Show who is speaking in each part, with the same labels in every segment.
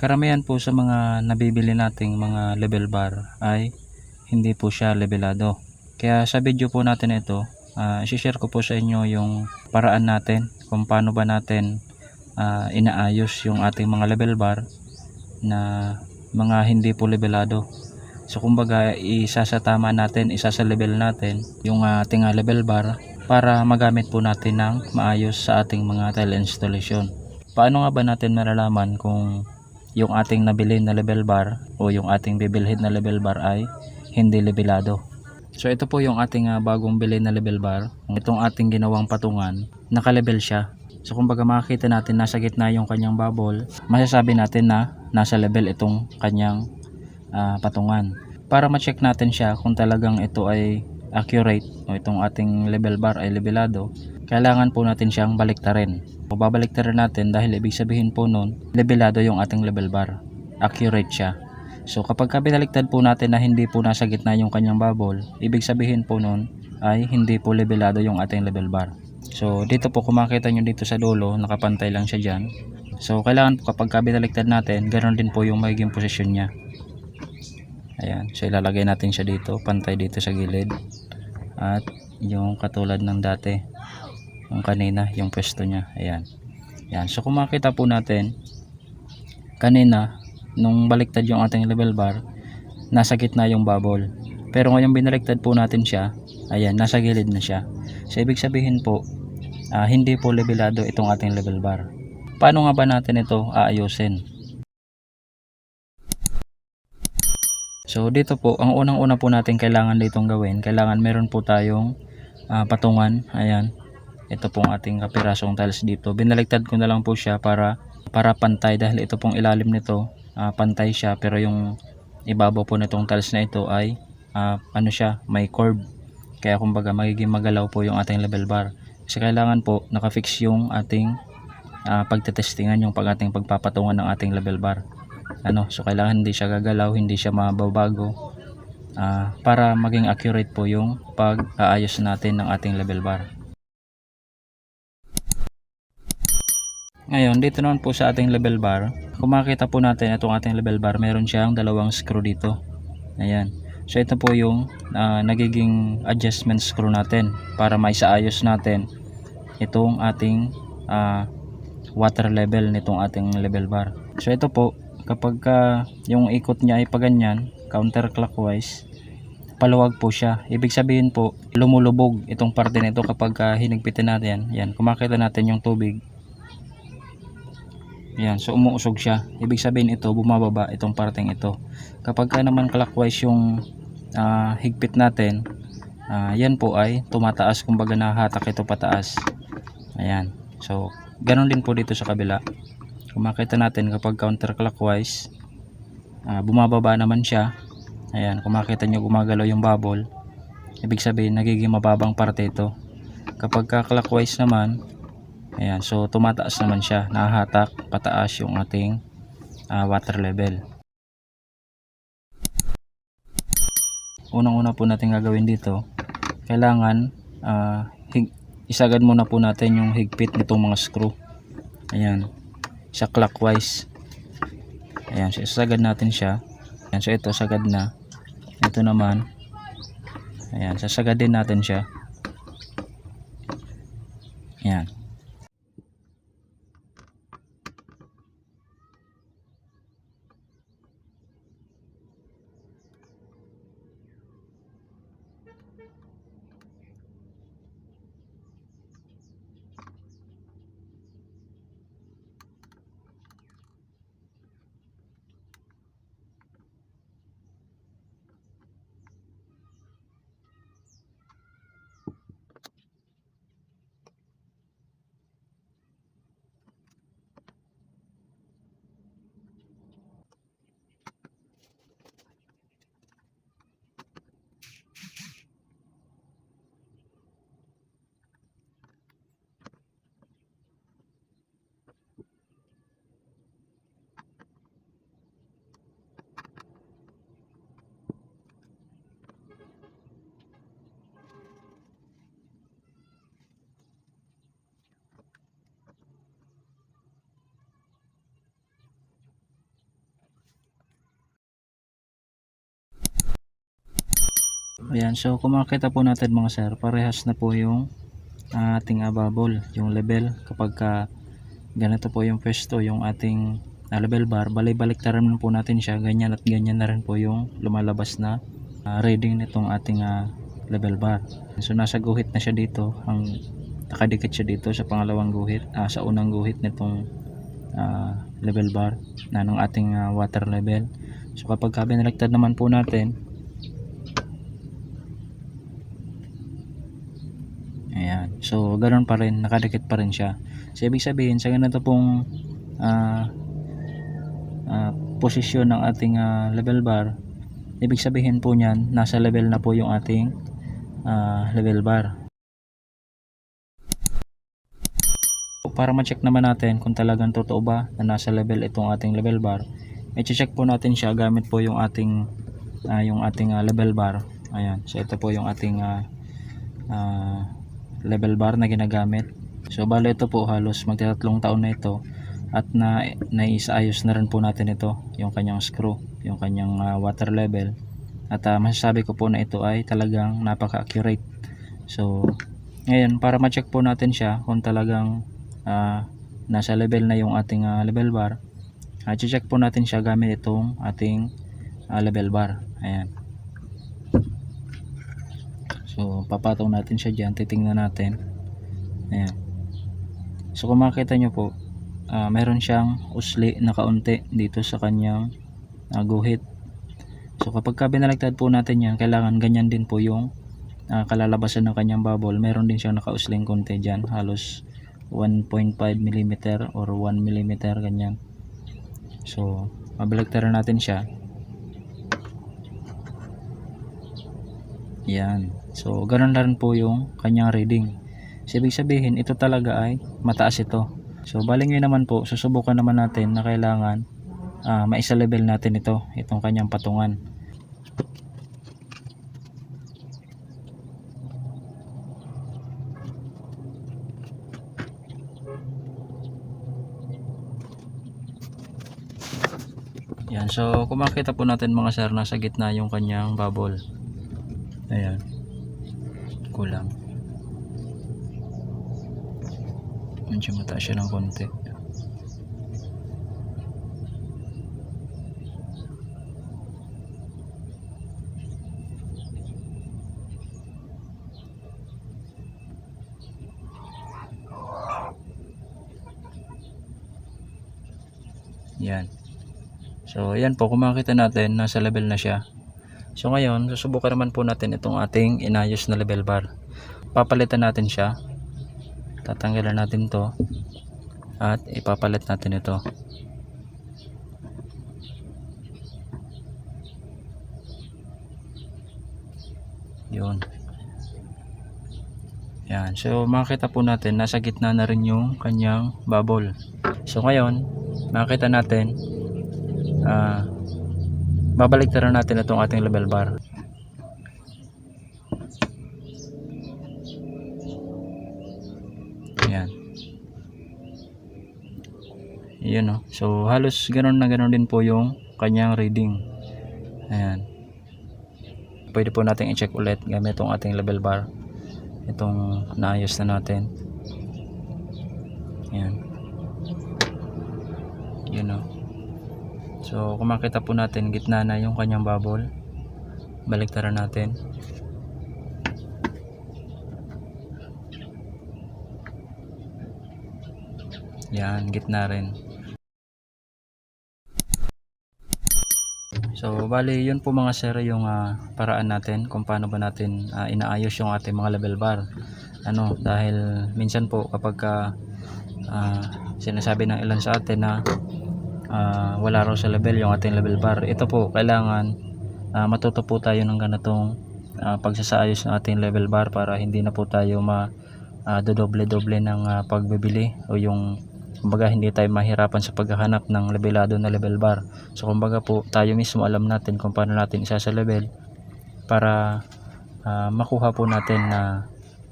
Speaker 1: Karamihan po sa mga nabibili nating mga level bar ay hindi po siya levelado. Kaya sa video po natin ito, uh, share ko po sa inyo yung paraan natin kung paano ba natin ah, inaayos yung ating mga level bar na mga hindi po levelado. So kumbaga isasatama natin, isasa-level natin yung ating ah, level bar para magamit po natin ng maayos sa ating mga tile installation. Paano nga ba natin malalaman kung yung ating nabili na level bar o yung ating bibilhin na level bar ay hindi levelado? So ito po yung ating ah, bagong bili na level bar. Itong ating ginawang patungan, naka-level siya. So kumbaga makikita natin nasa gitna yung kanyang bubble, masasabi natin na nasa level itong kanyang ah, patungan. Para ma-check natin siya kung talagang ito ay accurate o itong ating level bar ay levelado, kailangan po natin siyang baliktarin. O babaliktarin natin dahil ibig sabihin po nun, levelado yung ating level bar. Accurate siya. So kapag kabinaliktad po natin na hindi po nasa gitna yung kanyang bubble, ibig sabihin po nun ay hindi po levelado yung ating level bar. So dito po kung makita nyo dito sa dulo, nakapantay lang siya dyan. So kailangan po kapag kabinaliktad natin, ganoon din po yung magiging posisyon niya. Ayan, so ilalagay natin siya dito, pantay dito sa gilid. At yung katulad ng dati, yung kanina, yung pwesto niya. Ayan. Ayan, so kung makita po natin, kanina, nung baliktad yung ating level bar, nasa gitna yung bubble. Pero ngayon binaliktad po natin siya, ayan, nasa gilid na siya. So ibig sabihin po, ah, hindi po levelado itong ating level bar. Paano nga ba natin ito aayusin? So dito po, ang unang-una po natin kailangan ditong gawin, kailangan meron po tayong ah, patungan. Ayan. Ito pong ating kapirasong tiles dito. Binaliktad ko na lang po siya para para pantay dahil ito pong ilalim nito ah, pantay siya pero yung ibabaw po nitong tiles na ito ay ah, ano siya, may curve. Kaya kumbaga magiging magalaw po yung ating level bar. Kasi kailangan po nakafix yung ating ah, pagtetestingan yung pag ating pagpapatungan ng ating level bar ano so kailangan hindi siya gagalaw hindi siya mababago ah, para maging accurate po yung pag-aayos natin ng ating level bar ngayon dito naman po sa ating level bar. Kung makita po natin itong ating level bar meron siyang dalawang screw dito. Ayan. So ito po yung ah, nagiging adjustment screw natin para maisaayos natin itong ating ah, water level nitong ating level bar. So ito po kapag ka yung ikot niya ay paganyan counterclockwise paluwag po siya. Ibig sabihin po lumulubog itong parte nito kapag ka hinigpitin natin. Yan kung makita natin yung tubig yan so umuusog siya. Ibig sabihin ito bumababa itong parteng ito. Kapag ka naman clockwise yung ah, higpit natin ah, yan po ay tumataas. Kumbaga nahatak ito pataas. Ayan. So ganun din po dito sa kabila. Kung makita natin kapag counterclockwise ah, bumababa naman siya. Ayan kung makita nyo gumagalaw yung bubble ibig sabihin nagiging mababang parte ito. Kapag ka clockwise naman ayan so tumataas naman siya. Nahahatak pataas yung ating ah, water level. Unang una po natin gagawin dito kailangan hig- isagad muna po natin yung higpit nitong mga screw. Ayan siya clockwise. Ayan so isagad natin siya. Ayan so ito sagad na. Ito naman. Ayan sasagadin natin siya Thank you. Ayan, so kung makita po natin mga sir, parehas na po yung ating bubble, yung level kapag ka ganito po yung pwesto, yung ating ah, level bar, balay-balik naman po natin siya, ganyan at ganyan na rin po yung lumalabas na ah, reading nitong ating ah, level bar. So nasa guhit na siya dito, ang nakadikit siya dito sa pangalawang guhit, ah, sa unang guhit nitong ah, level bar na ng ating ah, water level. So kapag ka binaliktad naman po natin, Ayan. So, ganoon pa rin. Nakadikit pa rin siya. So, ibig sabihin, sa ganito pong ah, ah, posisyon ng ating ah, level bar, ibig sabihin po niyan, nasa level na po yung ating ah, level bar. Para ma-check naman natin kung talagang totoo ba na nasa level itong ating level bar, i-check po natin siya gamit po yung ating ah, yung ating ah, level bar. Ayan. So, ito po yung ating ah, ah, level bar na ginagamit. So bale ito po halos magtatatlong taon na ito at na naisaayos na rin po natin ito yung kanyang screw, yung kanyang ah, water level. At ah, masasabi ko po na ito ay talagang napaka-accurate. So ngayon para ma-check po natin siya kung talagang ah, nasa level na yung ating ah, level bar, uh, check po natin siya gamit itong ating ah, level bar. Ayan. So, papataw natin siya dyan. Titingnan natin. Ayan. So, kung makita nyo po, ah, meron siyang usli na kaunti dito sa kanyang ah, guhit. So, kapag ka binaliktad po natin yan, kailangan ganyan din po yung ah, kalalabasan ng kanyang bubble. Meron din siyang nakausling konti dyan. Halos 1.5 mm or 1 mm ganyan. So, mabaligtaran natin siya. Yan. So, ganun na rin po yung kanyang reading. So, ibig sabihin, ito talaga ay mataas ito. So, baling yun naman po, susubukan naman natin na kailangan ah, maisa level natin ito, itong kanyang patungan. Yan, so kung makita po natin mga sir, nasa gitna yung kanyang bubble. Ayan. Kulang. Medyo mataas siya ng konti. Yan. So, ayan po, kung makita natin, nasa level na siya. So ngayon, susubukan naman po natin itong ating inayos na level bar. Papalitan natin siya. Tatanggalan natin to at ipapalit natin ito. Yun. Yan. So makita po natin nasa gitna na rin yung kanyang bubble. So ngayon, makita natin ah babaliktaran natin itong ating level bar. Ayan. Yun o so halos ganun na ganun din po yung kanyang reading. Ayan. Pwede po natin i-check ulit gamit itong ating level bar. Itong naayos na natin. Ayan yun o So, kung makita po natin, gitna na yung kanyang bubble. Baliktaran natin. Yan, gitna rin. So, bali, yun po mga sir yung ah, paraan natin kung paano ba natin ah, inaayos yung ating mga level bar. Ano, dahil minsan po kapag ka, ah, sinasabi ng ilan sa atin na ah, wala raw sa level yung ating level bar. Ito po, kailangan ah, matuto po tayo ng ganitong ah, pagsasaayos ng ating level bar para hindi na po tayo ma ah, dodoble-doble ng ah, pagbibili o yung kumbaga hindi tayo mahirapan sa paghahanap ng levelado na level bar. So kumbaga po tayo mismo alam natin kung paano natin isa sa level para ah, makuha po natin na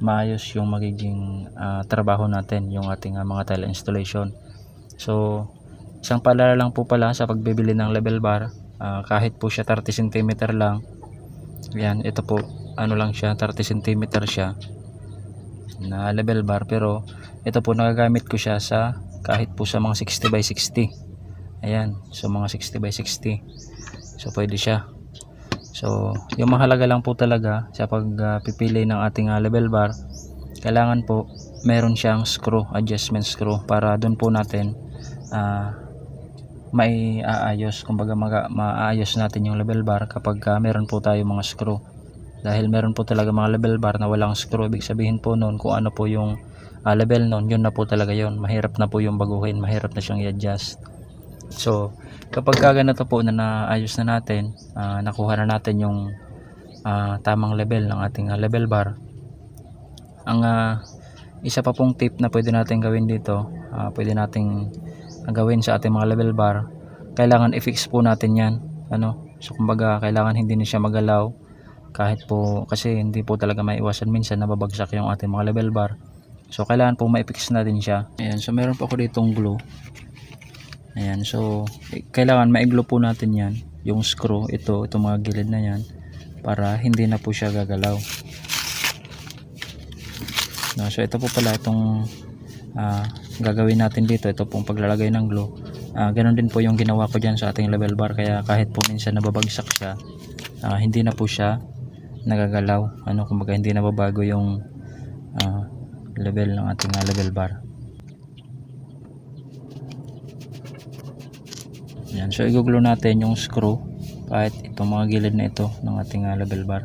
Speaker 1: maayos yung magiging ah, trabaho natin yung ating ah, mga tile installation. So Isang paalala lang po pala sa pagbibili ng level bar, ah, kahit po siya 30 cm lang, Yan, ito po, ano lang siya, 30 cm siya na level bar. Pero ito po nagagamit ko siya sa kahit po sa mga 60 by 60 ayan so mga 60 by 60 so pwede siya. So yung mahalaga lang po talaga sa pagpipili ng ating ah, level bar kailangan po meron siyang screw adjustment screw para doon po natin ah may aayos kumbaga maga, maayos natin yung level bar kapag ah, meron po tayo mga screw. Dahil meron po talaga mga level bar na walang screw ibig sabihin po noon kung ano po yung ah, level noon yun na po talaga yun. Mahirap na po yung baguhin mahirap na siyang i-adjust. So kapag ka ganito po na naayos na natin ah, nakuha na natin yung ah, tamang level ng ating ah, level bar ang ah, isa pa pong tip na pwede natin gawin dito ah, pwede nating gawin sa ating mga level bar kailangan i-fix po natin yan. Ano? So kumbaga kailangan hindi na siya magalaw. Kahit po kasi hindi po talaga maiwasan. Minsan nababagsak yung ating mga level bar. So kailangan po ma-fix natin siya. Ayan so meron po ako ditong glue. Ayan so kailangan ma-glue po natin yan yung screw ito itong mga gilid na yan para hindi na po siya gagalaw. No, so ito po pala itong ah, gagawin natin dito. Ito pong paglalagay ng glue. Ah, ganun din po yung ginawa ko dyan sa ating level bar. Kaya kahit po minsan nababagsak siya ah, hindi na po siya nagagalaw. Ano kumbaga hindi na babago yung ah, level ng ating ah, level bar. Yan. So igugulo natin yung screw kahit itong mga gilid na ito ng ating ah, level bar